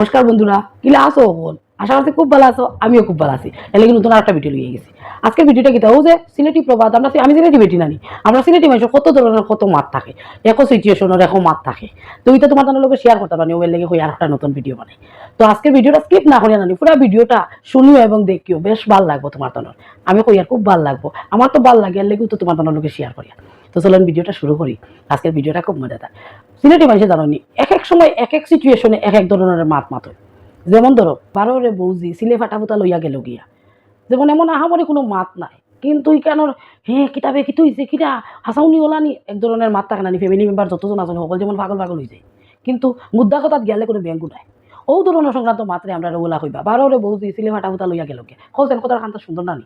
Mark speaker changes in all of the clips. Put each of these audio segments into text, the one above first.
Speaker 1: নমস্কার বন্ধুরা কিলা আছো বল আশা করছি খুব ভালো আছো, আমিও খুব ভালো আছি। এর লাগি নতুন একটা ভিডিও লিয়ে গেছি। আজকের ভিডিওটা কি ও যে সিলেটি প্রবাদ, আমরা আমি সিলেটি বেটি নানি। আমরা সিলেটি মানুষের কত ধরনের কত মাত থাকে, একো সিচুয়েশনের একো মাত থাকে। তো ওইটা তোমার তাদের লোকে শেয়ার করতে পারি ওর লেগে হই আর একটা নতুন ভিডিও বানাই। তো আজকের ভিডিওটা স্কিপ না করিয়া নানি, পুরো ভিডিওটা শুনিও এবং দেখিও, বেশ ভালো লাগবো তোমার তখন আমি কই আর খুব ভালো লাগবো, আমার তো ভালো লাগে, এর লেগেও তো তোমার তখন লোকে শেয়ার করিয়া। তো চলুন ভিডিওটা শুরু করি। আজকের ভিডিওটা খুব মজাদার। সিলেটি মানুষে জানি এক এক সময় এক এক সিচুয়েশনে এক এক ধরনের মাত মাত যেমন ধরো, বারোরে বৌজি সিলে ফাটা ফুটা লইয়া গেল গিয়া। যেমন এমন আহামরি কোনো মাত নাই। কিন্তু ইকানোর হে কিতাবে কিতু হইছে কিটা হাসাউনি ওলানি এক ধরনের মাত থাকে না ফ্যামিলি মেম্বার যতজন আছে, সকল যেমন পাগল পাগল হয়ে যায়। কিন্তু মুদ্রা কথাত গেলে কোনো ব্যাংকু নাই। ও ধরনের সংক্রান্ত মাত্রে আমরা ওলা কইবা, বারোরে বৌজি সিলে ফাটা ফুটা লইয়া গেল গিয়া। হলতেন কথার খানটা সুন্দর নানি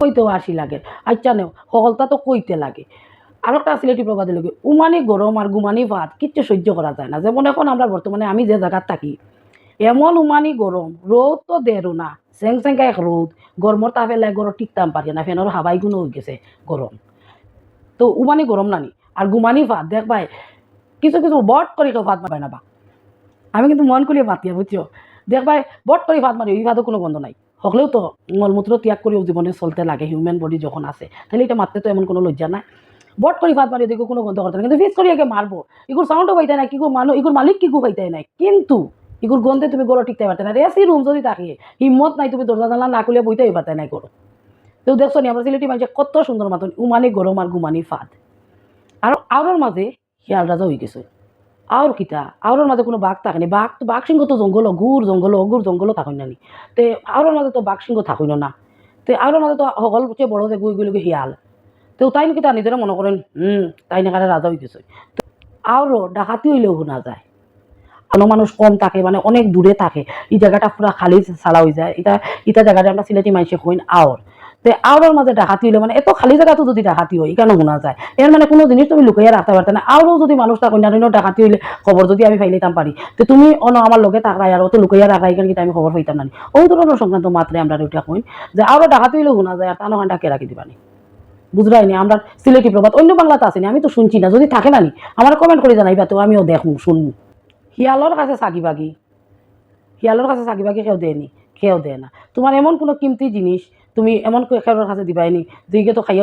Speaker 1: কইতেও আসি লাগে। আচ্ছা নেও সকলটা তো কইতে লাগে। আর একটা সিলেটি প্রবাদে লাগে উমানি গরম আর গুমানি ভাত, কিচ্ছু সহ্য করা যায় না। যেমন এখন আমরা বর্তমানে আমি যে জায়গাত থাকি, এমন উমানি গরম রোদ তো দেরো না চেং চেংকা এক রোদ গরমর তাপে লাগে গরম টিকতাম পারি না ফেনের হাবাই গুণ হয়ে গেছে গরম তো উমানি গরম নানি আর গুমানি ভাত দেখ ভাই, কিছু কিছু বট করে কেউ ভাত মারে না বা আমি কিন্তু মন করিয়ে ভাত দিয়া বুঝছ দেখ ভাই, বট করে ভাত মারি এই ভাতও কোনো গন্ধ নাই। হকলেও তো মলমূত্র ত্যাগ করেও জীবনে চলতে লাগে হিউম্যান বডি যখন আছে, তাহলে এটা মারতে তো এমন কোনো লজ্জা নাই। বট করে ভাত মারি দেখো কোনো গন্ধ করতে না। কিন্তু ফিস করি আগে মারবো। এগুলো সাউন্ডও পাইতে নাই কি মানুষ এগুলো মালিক কি পাইতে নাই। কিন্তু এগুলো গন্ধে তুমি গরো টিকতে পারতে না। এসি রুম যদি থাকে, হিম্মত নাই তুমি দরজা জানলা না খুলে বইতেই পারতে নাই করো তো দেখছ নি, আমরা সিলেটি মানুষের কত সুন্দর মতন, উমানি গরম আর গুমানি ফাদ। আর আওরের মাঝে শিয়াল রাজা হয়ে গেছে। আওর কিতা, আওরের মাঝে কোনো বাঘ থাকে না। বাঘ তো বাঘ সিংহ তো জঙ্গল গুড় জঙ্গল অগুর জঙ্গল থাকুন না নি। তে আওরের মাঝে তো বাঘ সিংহ থাকুন না। তে আওরের মাঝে তো সকল বড় যে গুই গুলি শিয়াল। তো তাই নাকি তার নিজেরা মনে করেন হুম তাই নাকারে রাজা গেছে। তো আওরও ডাকাতি হইলেও শোনা যায় কোনো মানুষ কম থাকে মানে অনেক দূরে থাকে। এই জায়গাটা পুরো খালি ছাড়া হয়ে যায়। এটা এটা জায়গাটা আমরা সিলেটি মানুষে কইন আওর তো আওরের মাঝে ডাকাতি হইলে মানে এত খালি জায়গাতো যদি ডাকাতি হয় এখানে শোনা যায় এর মানে কোনো জিনিস তুমি লুকাইয়া রাখতে পারতে না আরও যদি মানুষ থাকুন না ডাকাতি হইলে খবর যদি আমি ফাইলিতাম পারি তো তুমি অন আমার লগে থাকাই আর তো লুকাইয়া রাখাই কেন আমি খবর পাইতাম না ও ধরনের সংক্রান্ত মাত্রে আমরা ওইটা কইন। যে আরও ডাকাতি হইলেও শোনা যায় আর তানো ঘণ্টা কে রাখি দিবানি বুঝরাই নি, আমরা সিলেটি প্রবাদ, অন্য বাংলাতে আসেনি আমি তো শুনছি না, যদি থাকে না নি, আমার কমেন্ট করে জানাইবা তো, আমিও দেখুন শুনব শিয়ালর কাছে চাকি বাগি, শিয়ালর কাছে চাকি বাগি কেউ দেয়নি, কেউ দেয় না। তোমার এমন কোনো কিমতি জিনিস, তুমি এমন খেৰৰ কাছে দিবাইনি যিকে তো খাই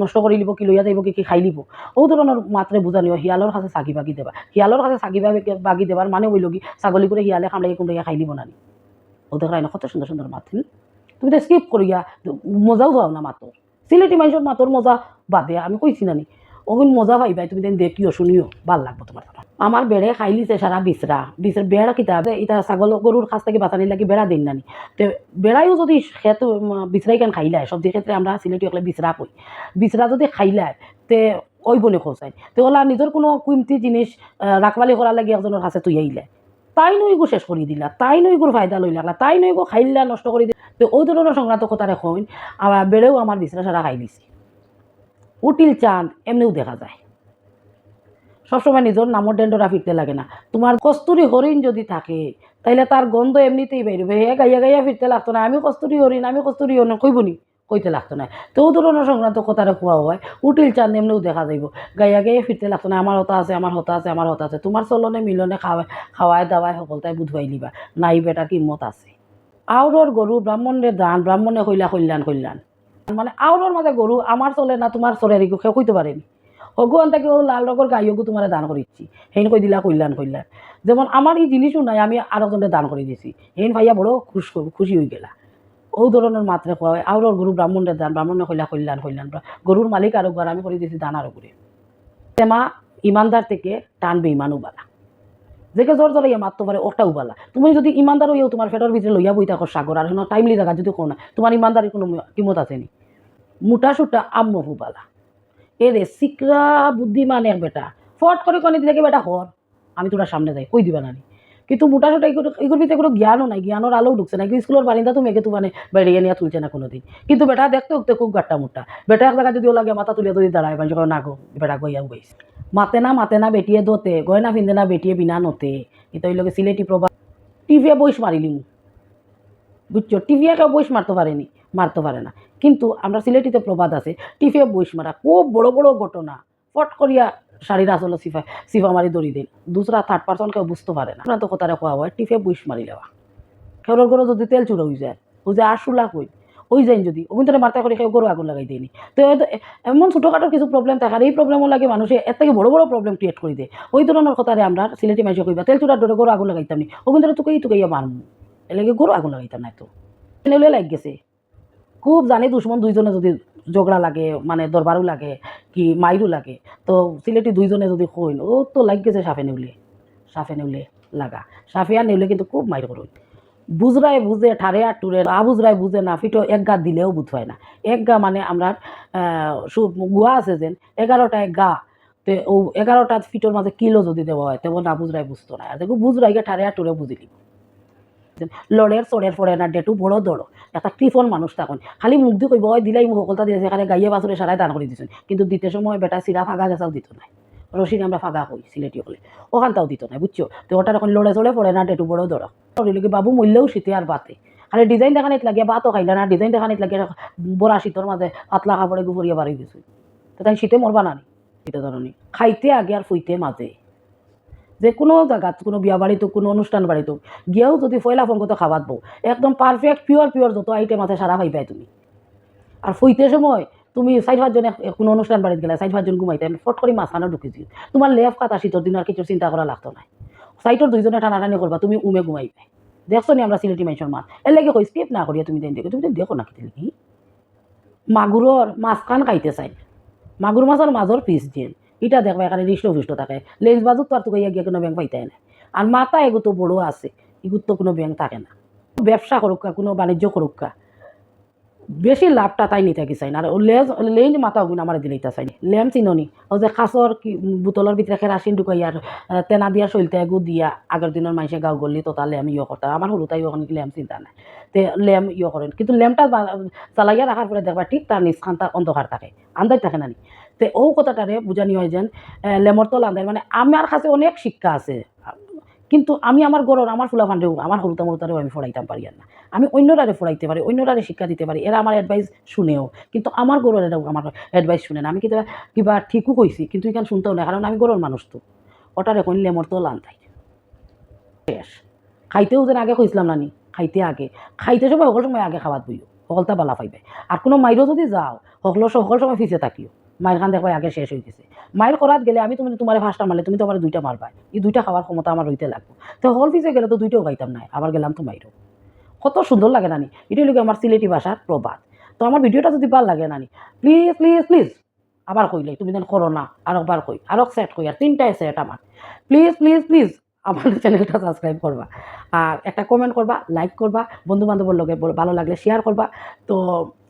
Speaker 1: নষ্ট কৰি লিব, কি লৈয়া যাইব কি কি খাই লিব। ও ধৰণৰ মাত্ৰে বুজানিও শিয়ালৰ কাছে চাকি বাগি দেবা। শিয়ালৰ কাছে চাকি বাগি বাগি দেবার মানে হইল কি, ছাগলী করে শিয়ালে কামড়াই কুমড়াইয়া খাই লিব নানি। ও দেখাই না কত সুন্দর সুন্দর মাত, হুম? তুমি তো স্কিপ করিয়া মজাও পাও না মাতর সিলেটি মানুষের মাতর মজা বাদে আমি কইছি নানি ওগুন মজা পাইবাই তুমি দেন দেখিও, শুনিও, ভালো লাগবো তোমার আমার বেড়ে খাইলিছে সারা বিচরা বিচরা বেড়া কিতা ইটা ছাগল গরুর কাছ থেকে বাঁচানি লাগি বেড়া দিন নানি তে বেড়াইও যদি খেত বিচরাই কেন খাইলায় সবজি ক্ষেত্রে আমরা সিলেটি হলে বিচরা কই। বিচরা যদি খাইলায় তে ওই বনে খোঁচাই তে ওলা নিজের কোনো কিমতি জিনিস রাখবালি করার লাগে একজনের কাছে তুই আইলে তাই নই গো শেষ করে দিলা, তাই নই গোর ফায়দা লই লাগলা, তাই নই গো খাইলা নষ্ট করে দিলা। তো ওই ধরনের সংক্রান্ত কথা রেখন আমার বেড়েও আমার বিচরা সারা খাই দিছি। উটিল চাঁদ, এমনিও দেখা যায়। সবসময় নিজের নামর ডেন্ডরা ফিরতে লাগে না। তোমার কস্তুরি হরিণ যদি থাকে, তাইলে তার গন্ধ এমনিতেই বেরোবে হে গাইয়া গাইয়া ফিরতে লাগতো না। আমি কস্তুরি হরিণ আমি কস্তুরি হরিণ কইবনি কইতে লাগতো না। তো ধরনের সংক্রান্ত কথাটা কোয়া হয় উটিল চাঁদ এমনিও দেখা যাইব গাইয়া গাইয়া ফিরতে লাগতো না আমার হতা আছে আমার হতা আছে আমার হতা আছে তোমার চলনে মিলনে খাওয়াই খাওয়াই দাওয়াই সকলটাই বুধবাই লিবা নাই বেটার কিমত আছে? আউরর গরু ব্রাহ্মণের দান ব্রাহ্মণে কইলা কল্যাণ কল্যাণ। মানে আউরর মাঝে গরু আমার চলে না তোমার চলে রিগু কেউ কইতে পারেনি ভগবান তাকে ও লাল রঙের গাইয়কু তোমার দান করিচ্ছি হেন কই দিলা কল্যাণ কল্যাণ। যেমন আমার এই জিনিসও নাই, আমি আরেকজনের দান করে দিছি। হেন ভাইয়া বড় খুশ খুশি হয়ে গেলা। ও ধরনের মাত্রে কোয়া হয়। আউরর গরু ব্রাহ্মণের দান ব্রাহ্মণে কইলা কল্যাণ কল্যাণ গরুর মালিক আরও ঘর আমি করে দিয়েছি দান আরও করে তেমা ইমানদার থেকে টানবে ইমান উবালা। যেকে জোর জোর ইয়া মারতে পারে ওটা উবালা। তুমি যদি ইমানদার হইয়াও তোমার ফেটর ভিতরে লইয়া বই থাকো সাগর আর টাইমলি জায়গা যদি কোনো না তোমার ইমানদারের কোনো কিমত আছে নি? মোটা সুটা আম্ম হুবালা এরে সিকরা বুদ্ধিমান এক বেটা। ফট করে কনে দিলে বেটা হর আমি তোরা সামনে যাই কই দিবা নানি। কিন্তু মোটা সোটা এগুলোর ভিতরে কোনো জ্ঞানও নাই জ্ঞানের আলোও ঢুকছে না। কিন্তু স্কুলের বারিন্দা তো মেঘে তো মানে বেরিয়ে নিয়ে তুলছে না কোনোদিন। কিন্তু বেটা দেখতে উঠতে খুব গাট্টা মুট্টা বেটা এক জায়গা যদি ও লাগে মাথা তুলে যদি দাঁড়ায় মানে না গো, বেটা গইয়া গইস মাতে না মাতে না, বেটিয়ে দোতে, গয়না ফিন্দে না, বেটিয়ে বিনা নতে। এটা ওই লোকে সিলেটি প্রভা টিভিয়ে বইস মারিলিম বুঝছ? টিভিয়ে কেউ বইস মারতে পারেনি, মারতে পারে না। কিন্তু আমরা সিলেটিতে প্রবাদ আছে, টিভিয়ে বইস মারা। খুব বড় বড় ঘটনা। ফট করিয়া শাড়ির আসলে সিফা সিফা মারি দড়ি দিন দুসরা থার্ড পার্সন কেউ বুঝতে পারে না। আপনার তো কথাটা কোয়া হয় টিফে বুইস মারি দেওয়া খেলোর গরু যদি তেল চুড়ে হয়ে যায় ওই যে আর শুলা কই? ওই যাইন যদি ওখান থেকে মারতা করে কেউ গরু আগুন লাগাই দেয়নি। তো এমন ছোটোখাটো কিছু প্রবলেম থাকার এই প্রবলেমও লাগে মানুষে এর থেকে বড় বড় প্রবলেম ক্রিয়েট করে দেয়। ওই ধরনের কথারে আমরা সিলেটি মাইসে কইবা, তেল চুড়ার ধরে গরু আগুন লাগাইতাম নি। ওখান থেকে তোকে তোকে মারমু এলাকে গরু আগুন লাগাইতাম না তো। লাগ গেছে। খুব জানি দুশ্মন দুইজনে যদি ঝগড়া লাগে মানে দরবারও লাগে, কি মাইরও লাগে, তো সিলেটি দুইজনে যদি কইন ও তো লাগ গেছে সাফে নেউলে সাফে নেউলে লাগা। সাফে আর নেউলে কিন্তু খুব মাইর করুন বুজরায় বুঝে ঠারে আর টুরে আ বুজরায় বুঝে না, ফিটো এক গা দিলেও বুঝ হয় না। এক গা মানে আমরা গুয়া আছে যেন এগারোটায় গা, তে ও এগারোটা ফিটোর মাঝে কিলো যদি দেওয়া হয় তেমন না বুজরায় বুঝতো না আর দেখো বুজরাইকে ঠারে আর টুরে বুঝিলি লড়ের চড়ের ফড়ে না ডেটু বড় দড়। একটা কৃপন মানুষ তখন খালি মুখ দিয়ে কইব "ওই দিলাই মুখ সকলতা দিয়েছে এখানে গাইয়ে বাছরে সারাই দান করে দিয়েছেন কিন্তু দিতে সময় বেটা সিরা ফাগা গেছাও দিত নাই। রশি আমরা ফাগা কই সিলেটি হলে। ওখানটাও দিত না বুঝছ তো ওটার এখন লড়ে চড়ে পড়ে না ডেটু বড় দড়। কি, বাবু, মূল্যও শীতে আর বাতে খালি ডিজাইন দেখানিত লাগে বাতও খাইলা না, ডিজাইন দেখানিত লাগে বড়া শীতর মাঝে পাতলা কাপড়ে গুবরিয়া বাড়ি গেছে। তো তাই শীতে মরবা না নি এটা ধরনি খাইতে আগে আর ফুইতে মাঝে যে কোনো জায়গাত কোনো বিয়া বাড়িতে কোনো অনুষ্ঠান বাড়িতে গিয়েও যদি ফয়লা ফোন করতে খাবার বউ একদম পারফেক্ট পিওর পিওর যত আইটেম আছে সারা পাই পাই তুমি। আর ফুইতে সময় তুমি চাই পাঁচজন কোনো অনুষ্ঠান বাড়িতে গেলে চাই পাঁচজন ঘুমাইতে ফট করে মাঝখানে ঢুকিছি তোমার লেফ কাটা শীতর দিন আর কিছু চিন্তা করা লাগতো না সাইটর দুইজনে টানাটানি করবা তুমি উমে ঘুমাইবে দেখছ নি আমরা সিলেটি মেনশন মাছ? এর লাগে কই স্কিপ না করিয়া তুমি দেন দেখো তুমি দেখো না কি মাগুরর মাছখান খাইতে চাই। মাগুর মাছের মাজর পিস দিয়ে ইটা দেখবা এখানে হৃষ্ট থাকে। লেন্স বাজুত তো আর তোকে গিয়ে কোনো ব্যাংক পাইতে না। আর মাথা এগু তো বড় আছে, এগুর তো কোনো ব্যাংক থাকে না। ব্যবসা করুকা কোনো বাণিজ্য করুকা বেশি লাভটা তাই নিতে কি চাই না। আর লেজ, লেইন মাথা গুণ আমার ইতা চাই লেম চিননি, ও যে খাসর কি বোতলের ভিতরে কেরাসিন ঢুকাই আর তেনা দিয়া চলতে এগু দিয়া আগের দিনের মানুষে গাঁও গলি তো তা লেম ইয়ে করতে আমার সৰু তাই ওখানে লেম চিন্তা নাই। তে লেম ইয়ে করেন কিন্তু লেমটা চালাইয়া রাখার পরে দেখবা ঠিক তার নিজ অন্ধকার থাকে। আন্দাজ থাকে না নি? তে ও কথাটারে বুঝানি হয় যেন লেমর তো আন্দাজ মানে আমার কাছে অনেক শিক্ষা আছে। কিন্তু আমি আমার গরর আমার ফুলা ফান্ডেও আমার সরুতা মরুতারেও আমি ফড়াইতাম পারি না আমি অন্যরারে ফড়াইতে পারি অন্যরারে শিক্ষা দিতে পারি এরা আমার অ্যাডভাইস শুনেও। কিন্তু আমার গরর এরাও আমার অ্যাডভাইস শুনে না। আমি কিবা কিবা ঠিকও কইছি কিন্তু এখানে শুনতেও না কারণ আমি গরর মানুষ তো ওটারে কোন লেমর তো লান্তাই শেষ। খাইতেও যেন আগে কইছিলাম নানি, খাইতে আগে। খাইতে সময়, সকল সময় আগে খাবার বইও। সকলটা বালা পাইবে আর কোনো মাইরও যদি যাও, সকল সকল সময় ফিসে থাকিও। মায়ের খান আগে শেষ হয়ে গেছে মায়ের করাত গেলে আমি তুমি তোমার ফার্স্টটা মারলে তুমি তো আমার দুইটা মারবা এই দুইটা খাওয়ার ক্ষমতা আমার হইতে লাগবে। তো হল ফিসে গেলে তো দুইটাও খাইতাম না, আবার গেলাম তো মাইরও। কত সুন্দর লাগে নানি। এটাই লোক আমার সিলেটি ভাষার প্রবাদ। তো আমার ভিডিওটা যদি ভালো লাগে নানি প্লিজ প্লিজ প্লিজ আবার কইলে, তুমি যেন করো না আর একবার কই আর সেট কই, আর তিনটাই সেট আমার। প্লিজ প্লিজ প্লিজ আমার চ্যানেলটা সাবস্ক্রাইব করবা। আর একটা কমেন্ট করবা লাইক করবা বন্ধু বান্ধবের লোকে ভালো লাগলে শেয়ার করবা। তো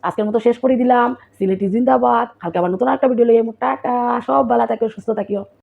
Speaker 1: আজকের মতো শেষ করে দিলাম। সিলেটি জিন্দাবাদ। কালকে আবার নতুন একটা ভিডিও লইয়ে টাটা! সব বেলা থাকিও সুস্থ থাকিও।